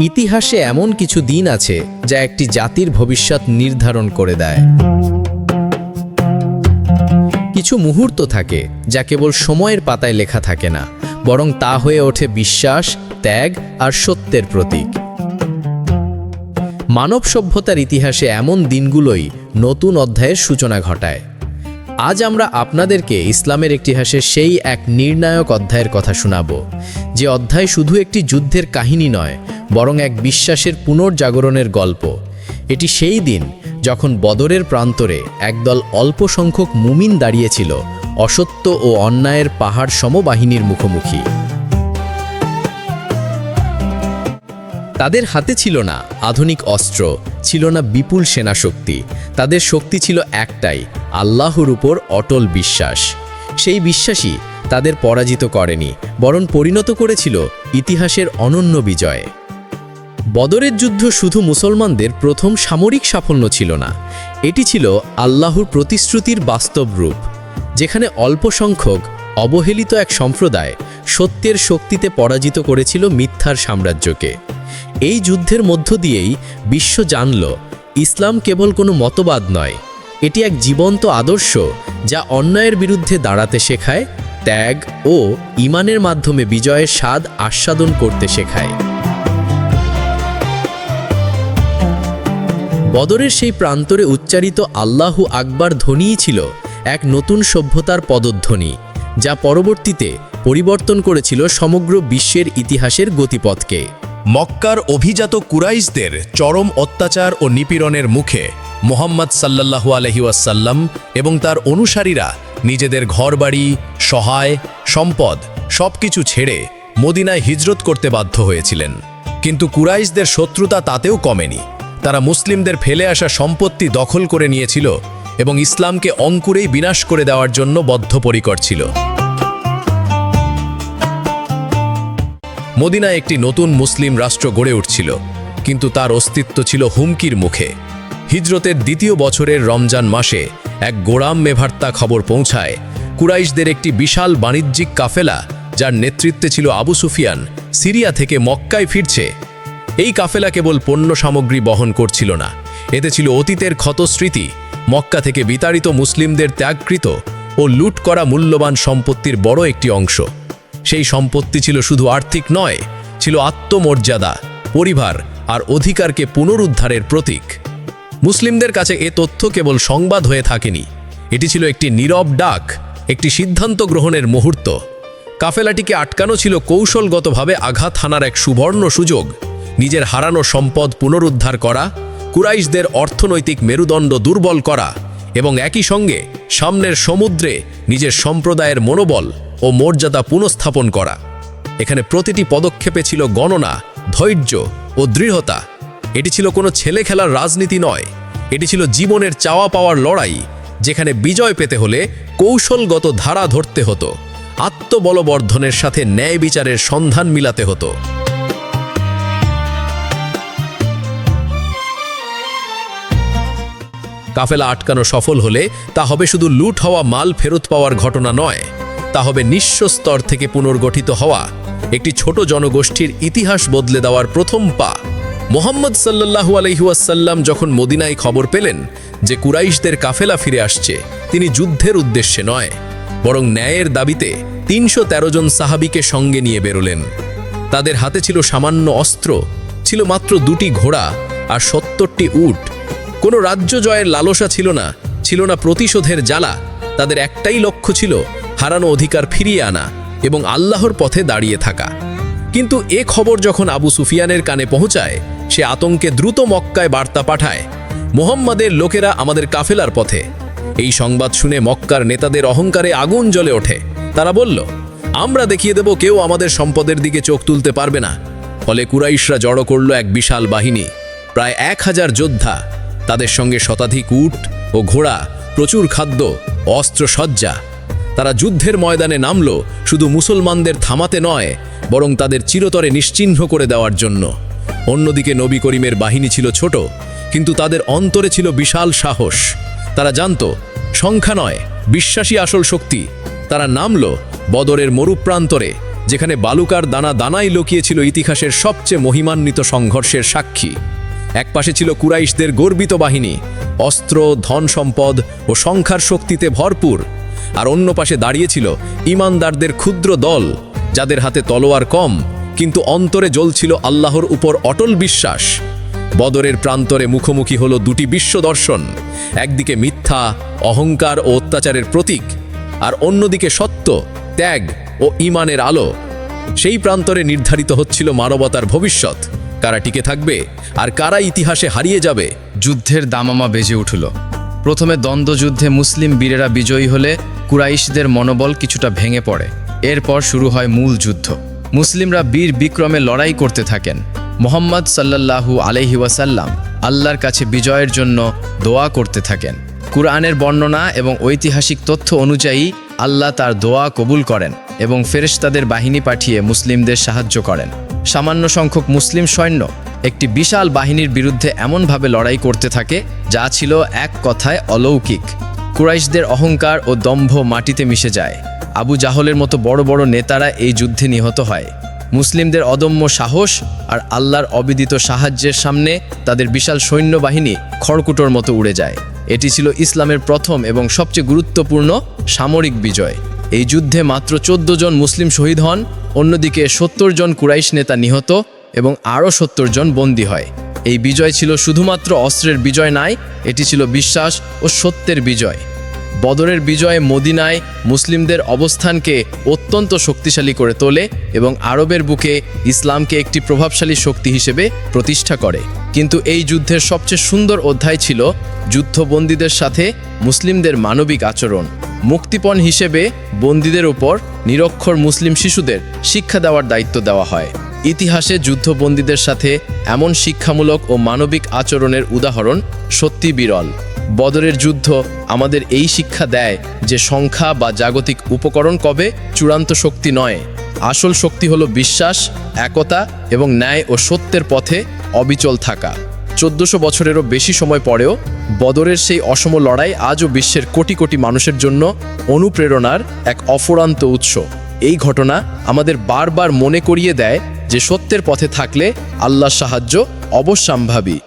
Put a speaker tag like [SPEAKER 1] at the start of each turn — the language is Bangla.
[SPEAKER 1] ইতিহাসে এমন কিছু দিন আছে যা একটি জাতির ভবিষ্যৎ নির্ধারণ করে দেয়। কিছু মুহূর্ত থাকে যা কেবল সময়ের পাতায় লেখা থাকে না, বরং তা হয়ে ওঠে বিশ্বাস, ত্যাগ আর সত্যের প্রতীক। মানব সভ্যতার ইতিহাসে এমন দিনগুলোই নতুন অধ্যায়ের সূচনা ঘটায়। আজ আমরা আপনাদেরকে ইসলামের ইতিহাসের সেই এক নির্ণায়ক অধ্যায়ের কথা শোনাব, যে অধ্যায় শুধু একটি যুদ্ধের কাহিনী নয় বরং এক বিশ্বাসের পুনর্জাগরণের গল্প। এটি সেই দিন যখন বদরের প্রান্তরে একদল অল্প সংখ্যক মুমিন দাঁড়িয়েছিল অসত্য ও অন্যায়ের পাহাড় সমবাহিনীর মুখোমুখি। তাদের হাতে ছিল না আধুনিক অস্ত্র, ছিল না বিপুল সেনাশক্তি, তাদের শক্তি ছিল একটাই, আল্লাহর উপর অটল বিশ্বাস। সেই বিশ্বাসই তাদের পরাজিত করেনি, বরং পরিণত করেছিল ইতিহাসের অনন্য বিজয়ে। বদরের যুদ্ধ শুধু মুসলমানদের প্রথম সামরিক সাফল্য ছিল না। এটি ছিল আল্লাহর প্রতিশ্রুতির বাস্তব রূপ, যেখানে অল্প সংখ্যক অবহেলিত এক সম্প্রদায় সত্যের শক্তিতে পরাজিত করেছিল মিথ্যার সাম্রাজ্যকে। এই যুদ্ধের মধ্য দিয়েই বিশ্ব জানল, ইসলাম কেবল কোনো মতবাদ নয়, এটি এক জীবন্ত আদর্শ যা অন্যায়ের বিরুদ্ধে দাঁড়াতে শেখায়, ত্যাগ ও ইমানের মাধ্যমে বিজয়ের স্বাদ আস্বাদন করতে শেখায়। বদরের সেই প্রান্তরে উচ্চারিত আল্লাহু আকবার ধ্বনিই ছিল এক নতুন সভ্যতার পদধ্বনি, যা পরবর্তীতে পরিবর্তন করেছিল সমগ্র বিশ্বের ইতিহাসের গতিপথকে।
[SPEAKER 2] মক্কার অভিজাত কুরাইশদের চরম অত্যাচার ও নিপীড়নের মুখে মোহাম্মদ সাল্লাল্লাহু আলহিউসাল্লাম এবং তার অনুসারীরা নিজেদের ঘরবাড়ি, সহায়, সম্পদ সবকিছু ছেড়ে মদিনায় হিজরত করতে বাধ্য হয়েছিলেন। কিন্তু কুরাইশদের শত্রুতা তাতেও কমেনি। তারা মুসলিমদের ফেলে আসা সম্পত্তি দখল করে নিয়েছিল এবং ইসলামকে অঙ্কুরেই বিনাশ করে দেওয়ার জন্য বদ্ধপরিকর ছিল। মদিনায় একটি নতুন মুসলিম রাষ্ট্র গড়ে উঠছিল, কিন্তু তার অস্তিত্ব ছিল হুমকির মুখে। হিজরতের দ্বিতীয় বছরের রমজান মাসে এক গোড়াম মেভার্তা খবর পৌঁছায়, কুরাইশদের একটি বিশাল বাণিজ্যিক কাফেলা, যার নেতৃত্বে ছিল আবু সুফিয়ান, সিরিয়া থেকে মক্কায় ফিরছে এই কাফেলা কেবল পণ্য সামগ্রী বহন করছিল না। এতে ছিল অতীতের ক্ষতস্মৃতি, মক্কা থেকে বিতাড়িত মুসলিমদের ত্যাগকৃত ও লুট করা মূল্যবান সম্পত্তির বড় একটি অংশ। সেই সম্পত্তি ছিল শুধু আর্থিক নয়, ছিল আত্মমর্যাদা, পরিবার আর অধিকারকে পুনরুদ্ধারের প্রতীক। মুসলিমদের কাছে এ তথ্য কেবল সংবাদ হয়ে থাকেনি। এটি ছিল একটি নীরব ডাক, একটি সিদ্ধান্ত গ্রহণের মুহূর্ত। কাফেলাটিকে আটকানো ছিল কৌশলগতভাবে আঘাত হানার এক সুবর্ণ সুযোগ। নিজের হারানো সম্পদ পুনরুদ্ধার করা, কুরাইশদের অর্থনৈতিক মেরুদণ্ড দুর্বল করা এবং একই সঙ্গে সামনের সমুদ্রে নিজের সম্প্রদায়ের মনোবল ও মর্যাদা পুনঃস্থাপন করা। এখানে প্রতিটি পদক্ষেপে ছিল গণনা, ধৈর্য ও দৃঢ়তা। এটি ছিল কোনো ছেলে খেলার রাজনীতি নয়। এটি ছিল জীবনের চাওয়া পাওয়ার লড়াই, যেখানে বিজয় পেতে হলে কৌশলগত ধারা ধরতে হতো, আত্মবলবর্ধনের সাথে ন্যায় বিচারের সন্ধান মিলাতে হতো। কাফেলা আটকানো সফল হলে তা হবে শুধু লুট হওয়া মাল ফেরত পাওয়ার ঘটনা নয়, তা হবে নিঃস্ব স্তর থেকে পুনর্গঠিত হওয়া, একটি ছোট জনগোষ্ঠীর ইতিহাস বদলে দেওয়ার প্রথম পা। মোহাম্মদ সাল্লাল্লাহু আলহিউসাল্লাম যখন মদিনায় খবর পেলেন যে কুরাইশদের কাফেলা ফিরে আসছে, তিনি যুদ্ধের উদ্দেশ্যে নয়, বরং ন্যায়ের দাবিতে তিনশো তেরো জন সাহাবিকে সঙ্গে নিয়ে বেরোলেন। তাদের হাতে ছিল সামান্য অস্ত্র, ছিল মাত্র দুটি ঘোড়া আর সত্তরটি উট কোনো রাজ্য জয়ের লালসা ছিল না ছিল না প্রতিশোধের জ্বালা। তাদের একটাই লক্ষ্য ছিল হারানো অধিকার ফিরিয়ে আনা এবং আল্লাহর পথে দাঁড়িয়ে থাকা। কিন্তু এ খবর যখন আবু সুফিয়ানের কানে পৌঁছায়, সে আতঙ্কে দ্রুত মক্কায় বার্তা পাঠায়, মোহাম্মদের লোকেরা আমাদের কাফেলার পথে। এই সংবাদ শুনে মক্কার নেতাদের অহংকারে আগুন জ্বলে ওঠে। তারা বলল, আমরা দেখিয়ে দেব কেউ আমাদের সম্পদের দিকে চোখ তুলতে পারবে না। ফলে কুরাইশরা জড়ো করল এক বিশাল বাহিনী। প্রায় এক হাজার যোদ্ধা তাদের সঙ্গে শতাধিক উট ও ঘোড়া, প্রচুর খাদ্য, অস্ত্র সজ্জা। তারা যুদ্ধের ময়দানে নামল শুধু মুসলমানদের থামাতে নয়, বরং তাদের চিরতরে নিশ্চিহ্ন করে দেওয়ার জন্য। অন্যদিকে নবী করিমের বাহিনী ছিল ছোট, কিন্তু তাদের অন্তরে ছিল বিশাল সাহস। তারা জানত, সংখ্যা নয়, বিশ্বাসী আসল শক্তি। তারা নামল বদরের মরুপ্রান্তরে, যেখানে বালুকার দানা দানাই লুকিয়েছিল ইতিহাসের সবচেয়ে মহিমান্বিত সংঘর্ষের সাক্ষী। একপাশে ছিল কুরাইশদের গর্বিত বাহিনী, অস্ত্র, ধন সম্পদ ও সংখ্যার শক্তিতে ভরপুর, আর অন্য পাশে দাঁড়িয়েছিল ইমানদারদের ক্ষুদ্র দল, যাদের হাতে তলোয়ার কম, কিন্তু অন্তরে জ্বলছিল আল্লাহর উপর অটল বিশ্বাস। বদরের প্রান্তরে মুখোমুখি হল দুটি বিশ্ব দর্শন, একদিকে মিথ্যা, অহংকার ও অত্যাচারের প্রতীক, আর অন্যদিকে সত্য, ত্যাগ ও ইমানের আলো। সেই প্রান্তরে নির্ধারিত হচ্ছিল মানবতার ভবিষ্যৎ। কারা টিকে থাকবে আর কারা ইতিহাসে হারিয়ে যাবে,
[SPEAKER 3] যুদ্ধের দামামা বেজে উঠল। প্রথমে দ্বন্দ্বযুদ্ধে মুসলিম বীরেরা বিজয়ী হলে কুরাইশদের মনোবল কিছুটা ভেঙে পড়ে। এরপর শুরু হয় মূল যুদ্ধ। মুসলিমরা বীর বিক্রমে লড়াই করতে থাকেন। মোহাম্মদ সাল্লাল্লাহু আলহি ওয়াসাল্লাম আল্লাহর কাছে বিজয়ের জন্য দোয়া করতে থাকেন। কুরআনের বর্ণনা এবং ঐতিহাসিক তথ্য অনুযায়ী আল্লাহ তার দোয়া কবুল করেন এবং ফেরেশতাদের বাহিনী পাঠিয়ে মুসলিমদের সাহায্য করেন। সামান্য সংখ্যক মুসলিম সৈন্য একটি বিশাল বাহিনীর বিরুদ্ধে এমনভাবে লড়াই করতে থাকে, যা ছিল এক কথায় অলৌকিক। কুরাইশদের অহংকার ও দম্ভ মাটিতে মিশে যায়। আবু জাহলের মতো বড় বড় নেতারা এই যুদ্ধে নিহত হয়। মুসলিমদের অদম্য সাহস আর আল্লাহর অবিদিত সাহায্যের সামনে তাদের বিশাল সৈন্যবাহিনী খড়কুটোর মতো উড়ে যায়। এটি ছিল ইসলামের প্রথম এবং সবচেয়ে গুরুত্বপূর্ণ সামরিক বিজয়। এই যুদ্ধে মাত্র চোদ্দ জন মুসলিম শহীদ হন, অন্যদিকে সত্তর জন কুরাইশ নেতা নিহত এবং আরও সত্তর জন বন্দী হয়। এই বিজয় ছিল শুধুমাত্র অস্ত্রের বিজয় নয় এটি ছিল বিশ্বাস ও সত্যের বিজয়। বদরের বিজয়ে মদিনায় মুসলিমদের অবস্থানকে অত্যন্ত শক্তিশালী করে তোলে এবং আরবের বুকে ইসলামকে একটি প্রভাবশালী শক্তি হিসেবে প্রতিষ্ঠা করে। কিন্তু এই যুদ্ধের সবচেয়ে সুন্দর অধ্যায় ছিল যুদ্ধবন্দীদের সাথে মুসলিমদের মানবিক আচরণ। মুক্তিপণ হিসেবে বন্দীদের উপর নিরক্ষর মুসলিম শিশুদের শিক্ষা দেওয়ার দায়িত্ব দেওয়া হয়। ইতিহাসে যুদ্ধবন্দীদের সাথে এমন শিক্ষামূলক ও মানবিক আচরণের উদাহরণ সত্যি বিরল। বদরের যুদ্ধ আমাদের এই শিক্ষা দেয় যে সংখ্যা বা জাগতিক উপকরণ কবে চূড়ান্ত শক্তি নয়। আসল শক্তি হলো বিশ্বাস, একতা এবং ন্যায় ও সত্যের পথে অবিচল থাকা। চোদ্দশো বছরেরও বেশি সময় পরেও বদরের সেই অসম লড়াই আজও বিশ্বের কোটি কোটি মানুষের জন্য অনুপ্রেরণার এক অফুরান্ত উৎস। এই ঘটনা আমাদের বারবার মনে করিয়ে দেয় যে সত্যের পথে থাকলে আল্লাহর সাহায্য অবশ্যম্ভাবী।